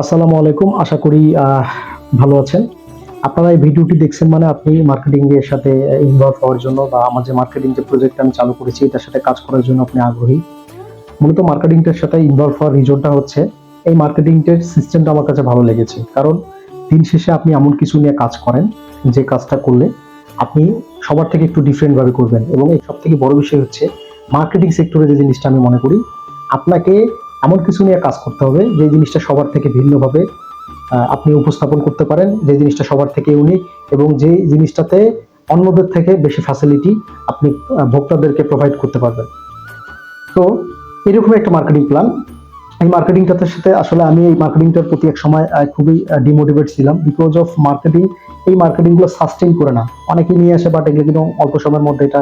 আসসালামু আলাইকুম। আশা করি ভালো আছেন। আপনারা এই ভিডিওটি দেখছেন মানে আপনি মার্কেটিং এর সাথে ইনভলভ হওয়ার জন্য বা আমার যে মার্কেটিং যে প্রজেক্ট আমি চালু করেছি, এটার সাথে কাজ করার জন্য আপনি আগ্রহী। মূলত মার্কেটিংটার সাথে ইনভলভ হওয়ার রিজনটা হচ্ছে, এই মার্কেটিংটার সিস্টেমটা আমার কাছে ভালো লেগেছে। কারণ দিন শেষে আপনি এমন কিছু নিয়ে কাজ করেন, যে কাজটা করলে আপনি সবার থেকে একটু ডিফারেন্ট ভাবে করবেন। এবং এই সব থেকে বড় বিষয় হচ্ছে মার্কেটিং সেক্টরে যে জিনিসটা আমি মনে করি, আপনাকে এমন কিছু নিয়ে কাজ করতে হবে, যে জিনিসটা সবার থেকে ভিন্নভাবে আপনি উপস্থাপন করতে পারেন, যে জিনিসটা সবার থেকে ইউনিক এবং যে জিনিসটাতে অন্যদের থেকে বেশি ফ্যাসিলিটি আপনি ভোক্তাদেরকে প্রোভাইড করতে পারবেন। তো এরকম একটা মার্কেটিং প্ল্যান এই মার্কেটিংটাতে সাথে আসলে আমি এই মার্কেটিংটার প্রতি এক সময় খুবই ডিমোটিভেট ছিলাম বিকজ অফ মার্কেটিং এই মার্কেটিংগুলো সাস্টেইন করে না। অনেকেই নিয়ে আসে বাট এগুলো কিন্তু অল্প সময়ের মধ্যে এটা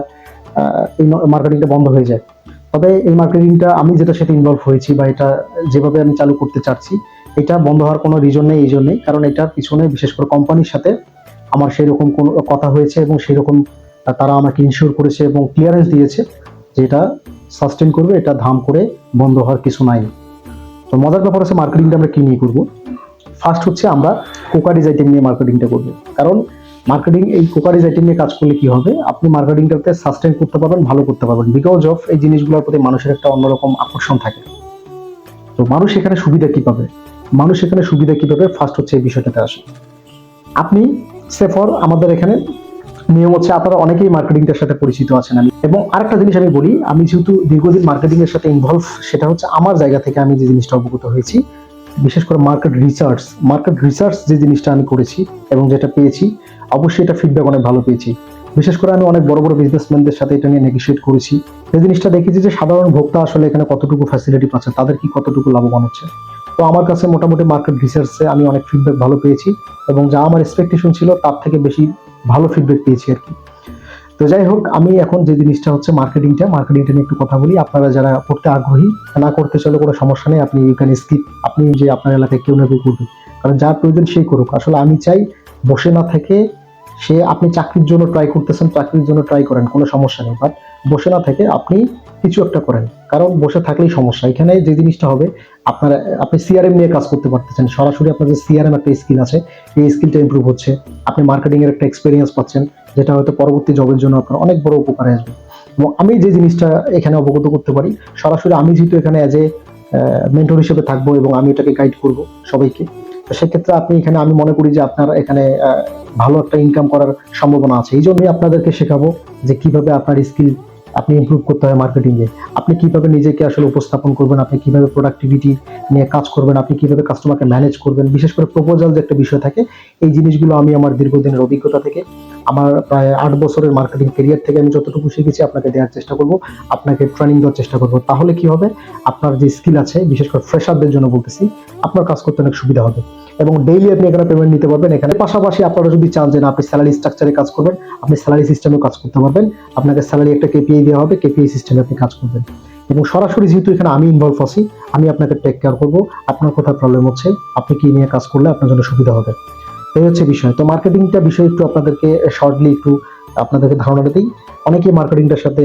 এই মার্কেটিংটা বন্ধ হয়ে যায়। তবে এই মার্কেটিংটা আমি যেটা সাথে ইনভলভ হয়েছি বা এটা যেভাবে আমি চালু করতে চাচ্ছি, এটা বন্ধ হওয়ার কোনো রিজন নেই, এই জন্যই। কারণ এটার পিছনে বিশেষ করে কোম্পানির সাথে আমার সেরকম কোনো কথা হয়েছে এবং সেরকম তারা আমাকে ইনশিওর করেছে এবং ক্লিয়ারেন্স দিয়েছে যে এটা সাস্টেন করবে, এটা ধাম করে বন্ধ হওয়ার কিছু নাই। তো মজার ব্যাপার হচ্ছে মার্কেটিংটা আমরা কি নিয়ে করব? ফার্স্ট হচ্ছে আমরা কোকারিজ আইটেম নিয়ে মার্কেটিংটা করব। কারণ মার্কেটিং এই কোকারিজ আইটেম নিয়ে কাজ করলে কি হবে? আপনি মার্কেটিংটাতে সাস্টেন করতে পারবেন, ভালো করতে পারবেন। বিকজ অফ এই জিনিসগুলোর প্রতি মানুষের একটা অন্যরকম আকর্ষণ থাকে। তো মানুষ এখানে সুবিধা কি পাবে? মানুষ এখানে সুবিধা কি পাবে? ফার্স্ট হচ্ছে এই বিষয়টাতে আসে। আপনি সেফর আমাদের এখানে নিয়ম হচ্ছে আপনারা অনেকেই মার্কেটিংটার সাথে পরিচিত আছেন আমি। এবং আরেকটা জিনিস আমি বলি, আমি যেহেতু দীর্ঘদিন মার্কেটিং এর সাথে ইনভলভ সেটা হচ্ছে আমার জায়গা থেকে আমি যে জিনিসটা অবগত হয়েছি, বিশেষ করে মার্কেট রিসার্চ মার্কেট রিসার্চ যে জিনিসটা আমি করেছি এবং যেটা পেয়েছি অবশ্যই এটা ফিডব্যাক অনেক ভালো পেয়েছি। বিশেষ করে আমি অনেক বড় বড় বিজনেসম্যানদের সাথে এটা নিয়ে নেগোসিয়েট করেছি। যে জিনিসটা দেখেছি যে সাধারণ ভোক্তা আসলে এখানে কতটুকু ফ্যাসিলিটি পাচ্ছে, তাদের কি কতটুকু লাভবান হচ্ছে। তো আমার কাছে মোটামুটি মার্কেট রিসার্চে আমি অনেক ফিডব্যাক ভালো পেয়েছি এবং যা আমার এক্সপেকটেশন ছিল তার থেকে বেশি ভালো ফিডব্যাক পেয়েছি আর কি। তো যাই হোক, আমি এখন যে জিনিসটা হচ্ছে মার্কেটিংটা মার্কেটিংটা নিয়ে একটু কথা বলি। আপনারা যারা করতে আগ্রহী, না করতে চলে কোনো সমস্যা নেই, আপনি ক্যান স্কিপ আপনি যে আপনার এলাকায় কেউ না কেউ করবে। কারণ যার প্রয়োজন সেই করুক। আসলে আমি চাই বসে না থেকে সে আপনি চাকরির জন্য ট্রাই করতেছেন, চাকরির জন্য ট্রাই করেন, কোনো সমস্যা নেই। বাট বসে না থেকে আপনি কিছু একটা করেন। কারণ বসে থাকলেই সমস্যা। এখানে যে জিনিসটা হবে, আপনার, আপনি সিআরএম নিয়ে কাজ করতে পারতেছেন। সরাসরি আপনার যে সিআরএম একটা স্কিল আছে, এই স্কিলটা ইমপ্রুভ হচ্ছে। আপনি মার্কেটিং এর একটা এক্সপিরিয়েন্স পাচ্ছেন, যেটা হয়তো পরবর্তী জবের জন্য আপনার অনেক বড় উপকারে আসবে। এবং আমি যে জিনিসটা এখানে অবগত করতে পারি, সরাসরি আমি যেহেতু এখানে অ্যাজ এ মেন্টর হিসেবে থাকব এবং আমি এটাকে গাইড করব সবাইকে তো সেক্ষেত্রে আপনি এখানে, আমি মনে করি যে আপনার এখানে ভালো একটা ইনকাম করার সম্ভাবনা আছে। এই জন্যই আপনাদেরকে শেখাবো যে কীভাবে আপনার স্কিল আপনি ইমপ্রুভ করতে হয় মার্কেটিংয়ে আপনি কীভাবে নিজেকে আসলে উপস্থাপন করবেন, আপনি কীভাবে প্রোডাক্টিভিটি নিয়ে কাজ করবেন, আপনি কীভাবে কাস্টমারকে ম্যানেজ করবেন। বিশেষ করে প্রপোজাল যে একটা বিষয় থাকে, এই জিনিসগুলো আমি আমার দীর্ঘদিনের অভিজ্ঞতা থেকে আমার প্রায় আট বছরের মার্কেটিং ক্যারিয়ার থেকে আমি যতটুকু শিখেছি আপনাকে দেওয়ার চেষ্টা করব, আপনাকে ট্রেনিং দেওয়ার চেষ্টা করব। তাহলে কি হবে? আপনার যে স্কিল আছে, বিশেষ করে ফ্রেশারদের জন্য বলতেছি, আপনার কাজ করতে অনেক সুবিধা হবে। এবং ডেইলি আপনি এখানে পেমেন্ট নিতে পারবেন। এখানে পাশাপাশি আপনারা যদি চান যে না, আপনি স্যালারি স্ট্রাকচারে কাজ করবেন, আপনি স্যালারি সিস্টেমেও কাজ করতে পারবেন। আপনাকে স্যালারি একটা কেপিআই দেওয়া হবে কেপিআই সিস্টেমে আপনি কাজ করবেন। এবং সরাসরি যেহেতু এখানে আমি ইনভলভ আছি, আমি আপনাকে টেক কেয়ার করব। আপনার কোথায় প্রবলেম হচ্ছে, আপনি কি নিয়ে কাজ করলে আপনার জন্য সুবিধা হবে? এই হচ্ছে বিষয়। তো মার্কেটিংটা বিষয় একটু আপনাদেরকে শর্টলি একটু আপনাদেরকে ধারণাটা দিই অনেকেই মার্কেটিংটার সাথে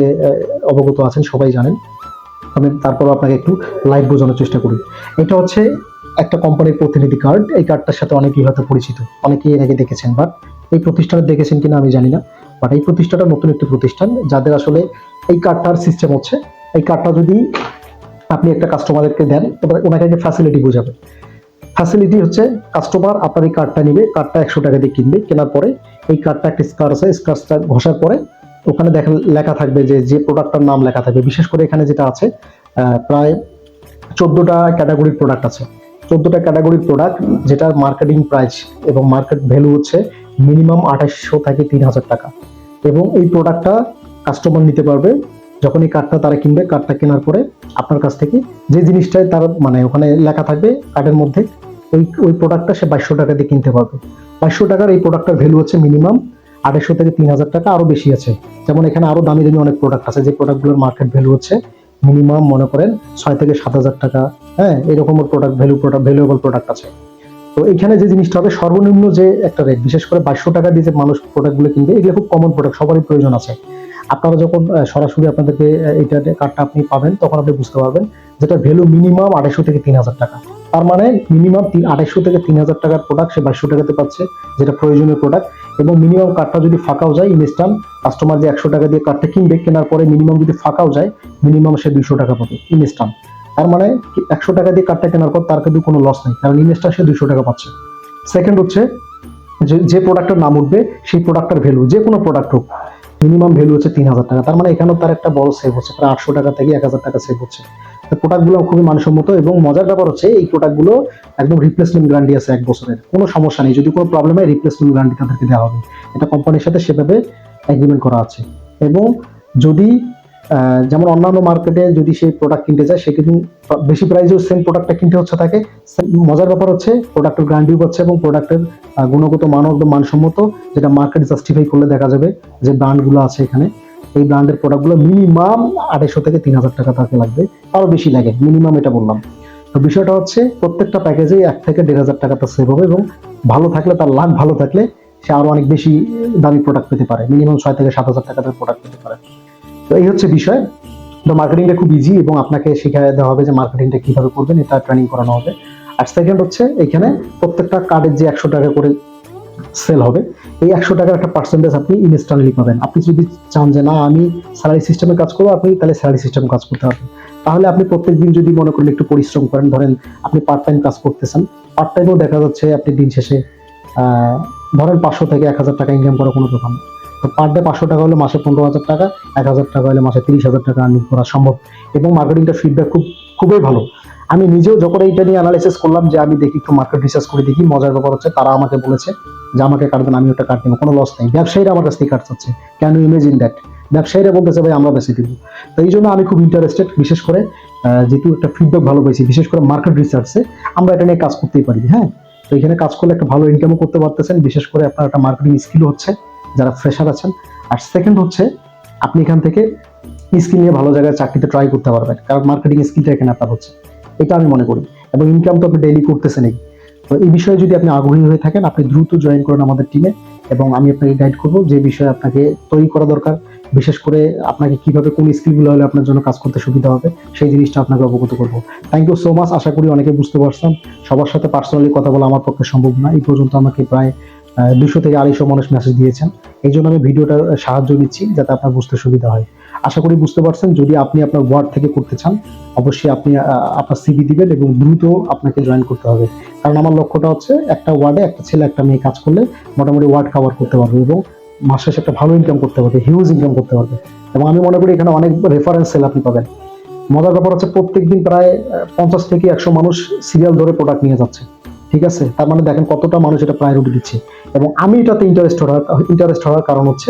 অবগত আছেন, সবাই জানেন। আমি তারপরও আপনাকে একটু লাইভ বোঝানোর চেষ্টা করি। এটা হচ্ছে একটা কোম্পানির প্রতিনিধি কার্ড এই কার্ডটার সাথে অনেকেই হয়তো পরিচিত। অনেকেই এর আগে দেখেছেন বাট এই প্রতিষ্ঠানে দেখেছেন কিনা আমি জানি না। বাট এই প্রতিষ্ঠানটা নতুন একটি প্রতিষ্ঠান। যাদের আসলে এই কার্ডটার সিস্টেম হচ্ছে, এই কার্ডটা যদি আপনি একটা কাস্টমারকে দেন, এবার ওনাকে ফ্যাসিলিটি বোঝাবে ফ্যাসিলিটি হচ্ছে কাস্টমার আপনার এই কার্ডটা নিবে কার্ডটা একশো টাকা দিয়ে কিনবে, কেনার পরে এই কার্ডটা একটা স্কার আছে স্কার্সটা ঘষার পরে ওখানে দেখা, লেখা থাকবে যে যে প্রোডাক্টটার নাম লেখা থাকবে। বিশেষ করে এখানে যেটা আছে প্রায় চোদ্দোটা ক্যাটাগরির প্রোডাক্ট আছে। চোদ্দোটা ক্যাটাগরির প্রোডাক্ট যেটার মার্কেটিং প্রাইস এবং মার্কেট ভ্যালু হচ্ছে মিনিমাম আঠাশশো থেকে তিন হাজার টাকা। এবং এই প্রোডাক্টটা কাস্টমার নিতে পারবে, যখন এই কার্ডটা তারা কিনবে কার্ডটা কেনার পরে আপনার কাছ থেকে যে জিনিসটাই তার মানে ওখানে লেখা থাকবে কার্ডের মধ্যে ওই ওই প্রোডাক্টটা সে বাইশশো টাকা দিয়ে কিনতে পারবে। বাইশশো টাকার এই প্রোডাক্টটার ভ্যালু হচ্ছে মিনিমাম আড়াইশো থেকে তিন হাজার টাকা আরও বেশি আছে। যেমন এখানে আরও দামি দামি অনেক প্রোডাক্ট আছে, যে প্রোডাক্টগুলোর মার্কেট ভ্যালু হচ্ছে মিনিমাম মনে করেন ছয় থেকে সাত হাজার টাকা। হ্যাঁ এরকমের product value product valuable product আছে। তো এখানে যে জিনিসটা হবে, সর্বনিম্ন যে একটা রেট বিশেষ করে বাইশশো টাকা দিয়ে যে মানুষ প্রোডাক্টগুলো কিনবে, এগুলো খুব কমন প্রোডাক্ট সবারই প্রয়োজন আছে। আপনারা যখন সরাসরি আপনাদেরকে এটা কার্ডটা আপনি পাবেন, তখন আপনি বুঝতে পারবেন যেটা ভ্যালু মিনিমাম আড়াইশো থেকে তিন হাজার টাকা। তার মানে মিনিমাম তিন আড়াইশো থেকে তিন হাজার টাকার প্রোডাক্ট সে বাইশশো টাকাতে পাচ্ছে, যেটা প্রয়োজনীয় প্রোডাক্ট এবং মিনিমাম কার্ডটা যদি ফাঁকাও যায় ইনস্ট্যান্ট কাস্টমার যে একশো টাকা দিয়ে কার্ডটা কিনবে, কেনার পরে মিনিমাম যদি ফাঁকাও যায় মিনিমাম সে দুশো টাকা পাবে ইনস্ট্যান্ট তার মানে একশো টাকা দিয়ে কার্ডটা কেনার পর তার কিন্তু কোনো লস নেই, কারণ ইনস্ট্যান্ট সে দুশো টাকা পাচ্ছে। সেকেন্ড হচ্ছে যে যে প্রোডাক্টের নাম উঠবে, সেই প্রোডাক্টের ভ্যালু যে কোনো প্রোডাক্ট হোক মিনিমাম ভ্যালু হচ্ছে তিন হাজার টাকা। তার মানে এখানেও তার একটা বড় সেভ হচ্ছে, প্রায় আটশো টাকা থেকে এক হাজার টাকা সেভ হচ্ছে। প্রোডাক্টগুলো খুবই মানসম্মত এবং মজার ব্যাপার হচ্ছে এই প্রোডাক্টগুলো একদম রিপ্লেসমেন্ট গ্যারান্টি আছে এক বছরের। কোনো সমস্যা নেই। যদি কোনো প্রবলেম হয় রিপ্লেসমেন্ট গ্যারান্টি তাদেরকে দেওয়া হবে। এটা কোম্পানির সাথে সেভাবে এগ্রিমেন্ট করা আছে। এবং যদি যেমন অন্যান্য মার্কেটে যদি সেই প্রোডাক্ট কিনতে যায় সে কিন্তু বেশি প্রাইসেও সেম প্রোডাক্টটা কিনতে হচ্ছে তাকে। মজার ব্যাপার হচ্ছে প্রোডাক্টের গ্যারান্টিও পাচ্ছে এবং প্রোডাক্টের গুণগত মানও একদম মানসম্মত, যেটা মার্কেট জাস্টিফাই করলে দেখা যাবে যে ব্র্যান্ডগুলো আছে এখানে। এই ব্র্যান্ডের প্রোডাক্টগুলো মিনিমাম আড়াইশো থেকে তিন হাজার টাকা তাকে লাগবে। আরও বেশি লাগে মিনিমাম এটা বললাম। তো বিষয়টা হচ্ছে, প্রত্যেকটা প্যাকেজেই এক থেকে দেড় হাজার টাকা তার সেভ হবে এবং ভালো থাকলে তার লাভ, ভালো থাকলে সে আরও অনেক বেশি দামি প্রোডাক্ট পেতে পারে। মিনিমাম ছয় থেকে সাত হাজার টাকা তার প্রোডাক্ট পেতে পারে। তো এই হচ্ছে বিষয়। তো মার্কেটিংটা খুব ইজি এবং আপনাকে শিখিয়ে দেওয়া হবে যে মার্কেটিংটা কীভাবে করবেন, এটা ট্রেনিং করানো হবে। আর সেকেন্ড হচ্ছে, এখানে প্রত্যেকটা কার্ডের যে একশো টাকা করে সেল হবে। এই একশো টাকার একটা পার্সেন্টেজ আপনি ইনস্ট্যান্টলি পাবেন। আপনি যদি চান যে, না, আমি স্যালারি সিস্টেমে কাজ করব, আপনি তাহলে স্যালারি সিস্টেমে কাজ করতে পারবেন। তাহলে আপনি প্রত্যেকদিন যদি মনে করেন একটু পরিশ্রম করেন, ধরেন আপনি পার্ট টাইম কাজ করতেছেন পার্ট টাইমেও দেখা যাচ্ছে আপনি দিন শেষে ধরেন পাঁচশো থেকে এক হাজার টাকা ইনকাম করা কোনো ব্যাপার তো পার ডে পাঁচশো টাকা হলে মাসে পনেরো হাজার টাকা, এক হাজার টাকা হলে মাসে তিরিশ হাজার টাকা আর্নিং করা সম্ভব। এবং মার্কেটিংটা ফিডব্যাক খুব, খুবই ভালো। আমি নিজেও যখন এইটা নিয়ে অ্যানালাইসিস করলাম যে, আমি দেখি একটু মার্কেট রিসার্চ করে দেখি, মজার ব্যাপার হচ্ছে তারা আমাকে বলেছে যে আমাকে কাটবেন আমি ওটা কাট নেব, কোনো লস নেই। ব্যবসায়ীরা আমার কাছ থেকে কাট চাচ্ছে। ক্যান ইউ ইমেজিন দ্যাট ব্যবসায়ীরা বলতেছে, ভাই, আমরা বেশি দিব তো এই জন্য আমি খুব ইন্টারেস্টেড বিশেষ করে যেহেতু একটা ফিডব্যাক ভালো পেয়েছি, বিশেষ করে মার্কেট রিসার্চে আমরা এটা নিয়ে কাজ করতেই পারি হ্যাঁ? তো এখানে কাজ করলে একটা ভালো ইনকামও করতে পারতেছেন। বিশেষ করে আপনার একটা মার্কেটিং স্কিল হচ্ছে, যারা ফ্রেশার আছেন। আর সেকেন্ড হচ্ছে, আপনি এখান থেকে স্কিল নিয়ে ভালো জায়গায় চাকরিতে ট্রাই করতে পারবেন। কারণ মার্কেটিং স্কিলটা এখানে আপনার হচ্ছে। এটা আমি মনে করি। এবং ইনকাম তো আপনি ডেইলি করতেছেনই। তো এই বিষয়ে যদি আপনি আগ্রহী হয়ে থাকেন, আপনি দ্রুত জয়েন করেন আমাদের টিমে এবং আমি আপনাকে গাইড করব যে বিষয়ে আপনাকে তৈরি করা দরকার। বিশেষ করে আপনাকে কীভাবে কোন স্কিলগুলো হলে আপনার জন্য কাজ করতে সুবিধা হবে, সেই জিনিসটা আপনাকে অবগত করব। থ্যাংক ইউ সো মাচ আশা করি অনেকে বুঝতে পারছেন। সবার সাথে পার্সোনালি কথা বলা আমার পক্ষে সম্ভব না। এই পর্যন্ত আমাকে প্রায় দুশো থেকে আড়াইশো মানুষ মেসেজ দিয়েছেন। এই জন্য আমি ভিডিওটার সাহায্য নিচ্ছি যাতে আপনার বুঝতে সুবিধা হয়। আশা করি বুঝতে পারছেন, যদি আপনি আপনার ওয়ার্ড থেকে করতে চান, অবশ্যই আপনি আপনার সিভি দিবেন এবং দ্রুত আপনাকে জয়েন করতে হবে। কারণ আমার লক্ষ্যটা হচ্ছে একটা ওয়ার্ডে একটা ছেলে, একটা মেয়ে কাজ করলে মোটামুটি ওয়ার্ড কভার করতে পারবে এবং মাস শেষে একটা ভালো ইনকাম করতে পারবে হিউজ ইনকাম করতে পারবে। এবং আমি মনে করি এখানে অনেক রেফারেন্স সেল আপনি পাবেন। মজার ব্যাপার হচ্ছে প্রত্যেকদিন প্রায় পঞ্চাশ থেকে একশো মানুষ সিরিয়াল ধরে প্রোডাক্ট নিয়ে যাচ্ছে। ঠিক আছে? তার মানে দেখেন কতটা মানুষ এটা প্রায়োরিটি দিচ্ছে। এবং আমি এটাতে ইন্টারেস্ট হওয়ার ইন্টারেস্ট হওয়ার কারণ হচ্ছে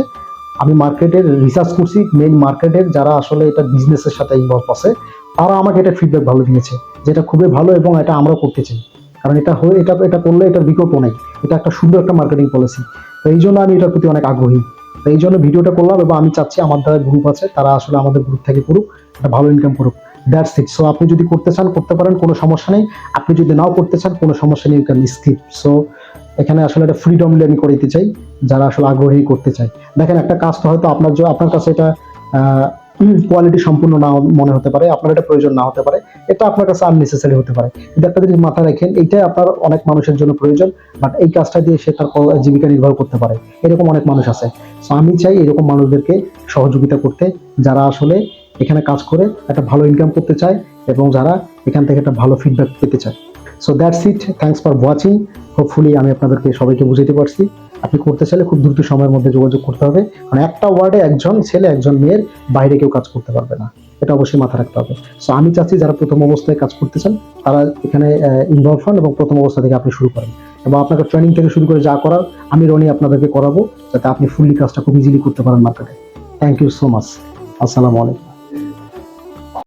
আমি মার্কেটের রিসার্চ করছি মেইন মার্কেটের যারা আসলে এটা বিজনেসের সাথে ইনভলভ আছে, তারা আমাকে এটা ফিডব্যাক ভালো দিয়েছে, যেটা খুবই ভালো এবং এটা আমরা করতে চাই। কারণ এটা হয়ে, এটা এটা করলে এটার বিকল্প নেই। এটা একটা সুন্দর একটা মার্কেটিং পলিসি তো এই জন্য আমি এটার প্রতি অনেক আগ্রহী। তো এই জন্য ভিডিওটা করলাম এবং আমি চাচ্ছি আমার দ্বারা গ্রুপ আছে, তারা আসলে আমাদের গ্রুপ থেকে করুক, একটা ভালো ইনকাম করুক। দ্যাটস ইট সো আপনি যদি করতে চান, করতে পারেন, কোনো সমস্যা নেই। আপনি যদি নাও করতে চান, কোনো সমস্যা নেই ইউ ক্যান স্কিপ সো এখানে আসলে একটা ফ্রিডমলি আমি করে দিতে চাই। যারা আসলে আগ্রহী করতে চায়। দেখেন, একটা কাজ তো হয়তো আপনার জ- আপনার কাছে এটা কোয়ালিটি সম্পূর্ণ না মনে হতে পারে, আপনার এটা প্রয়োজন না হতে পারে, এটা আপনার কাছে আননেসেসারি হতে পারে। কিন্তু একটা জিনিস মাথায় রাখেন এইটাই আপনার অনেক মানুষের জন্য প্রয়োজন বাট এই কাজটা দিয়ে সে তার জীবিকা নির্বাহ করতে পারে। এরকম অনেক মানুষ আছে। সো আমি চাই এরকম মানুষদেরকে সহযোগিতা করতে, যারা আসলে এখানে কাজ করে, একটা ভালো ইনকাম করতে চায়, এবং যারা এখান থেকে একটা ভালো ফিডব্যাক পেতে চায়। So that's it thanks for watching hopefully আমি আপনাদেরকে সবাইকে বুঝাতে পারছি। আপনি করতে চাইলে খুব দ্রুত সময়ের মধ্যে যোগাযোগ করতে হবে। কারণ একটা ওয়ার্ডে একজন ছেলে, একজন মেয়ের বাইরে কেউ কাজ করতে পারবে না। এটা অবশ্যই মাথায় রাখতে হবে। সো আমি চাচ্ছি যারা প্রথম অবস্থায় কাজ করতে চান, তারা এখানে ইনভলভ হন এবং প্রথম অবস্থা থেকে আপনি শুরু করেন। এবং আপনাকে ট্রেনিং থেকে শুরু করে যা করার আমি রনি আপনাদেরকে করাবো, যাতে আপনি ফুললি কাজটা খুব ইজিলি করতে পারেন মার্কেটে থ্যাংক ইউ সো মাচ আসসালামু আলাইকুম।